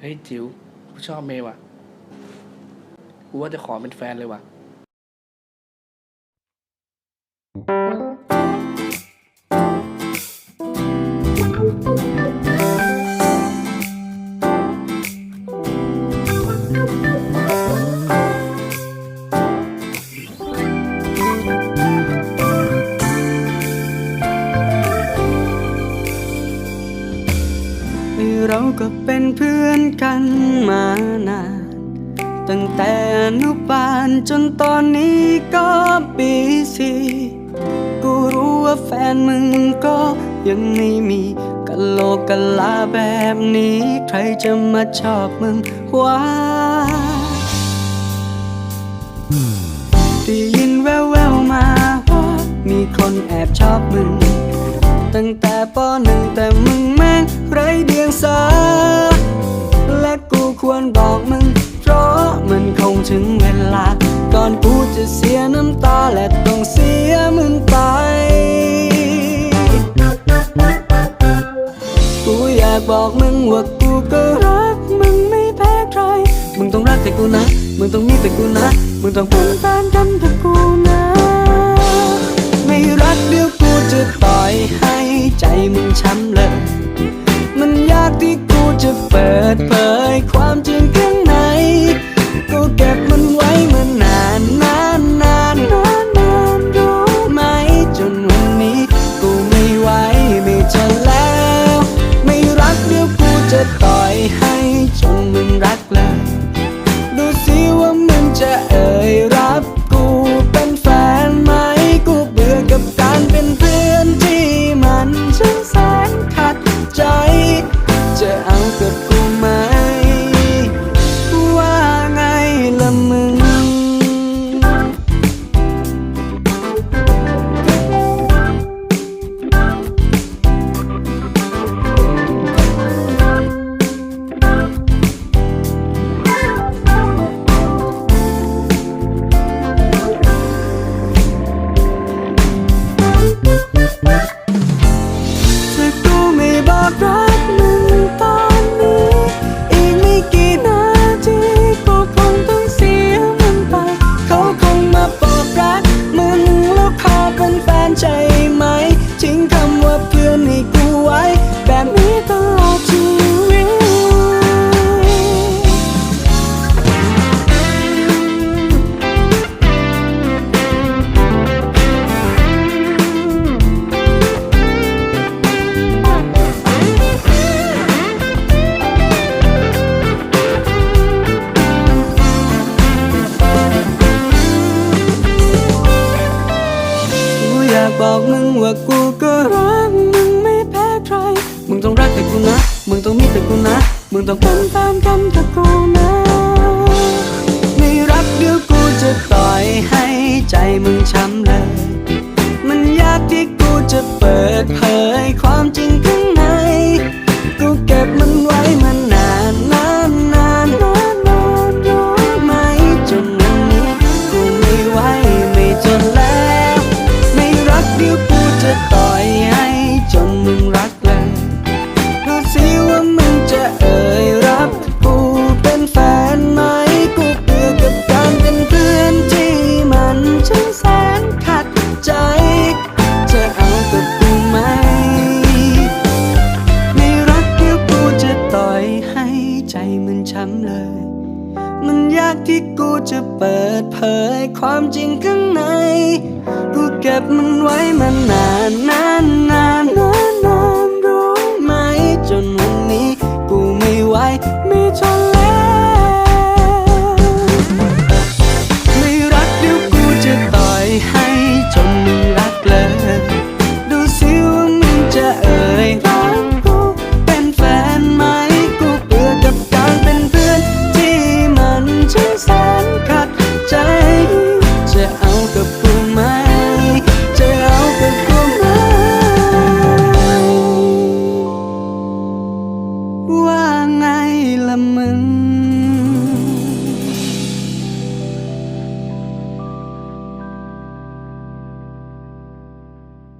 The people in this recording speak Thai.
เฮ้ยจิ๋วกูชอบเมย์ว่ะ กูว่าจะขอเป็นแฟนเลยว่ะ เราก็เป็นเพื่อนกันมานาน ตั้งแต่อนุบาลจนตอนนี้ก็ปีสี่กูรู้ว่าแฟนมึงก็ยังไม่มีกะโลกกะลาแบบนี้ ใครจะมาชอบมึงวะได้ยินแววๆมาว่ามีคนแอบชอบมึง ตั้งแต่ปหนึ่งแต่มึงแม่งไรเดียงสา และกูควรบอกมึง เพราะมันคงถึงเวลา ก่อนกูจะเสียน้ำตาและต้องเสียมึงไป กูอยากบอกมึงว่ากูก็รักมึงไม่แพ้ใคร มึงต้องรักแต่กูนะ มึงต้องมีแต่กูนะ มึงต้องเป็นแฟนกันกับกูนะ ให้จนมันรักเลยดูสิว่ามันจะเอ่ยรับกูเป็นแฟนไหมกูเบื่อกับการเป็นเพื่อนที่มันช่างแสนขัดใจ จะเอากับกูไหม ไบอกมึงว่ากูก็รักมึงไม่แพ้ใคร มึงต้องรักแต่กูนะ มึงต้องมีแต่กูนะ มึงต้องเป็นแฟนกันกับกูนะ ไม่รักเดี๋ยวกูจะต่อยให้ใจมึงช้ำเลย ช้ำเลย มันยากที่กูจะเปิดเผยความจริงข้างใน กูเก็บมันไว้มัน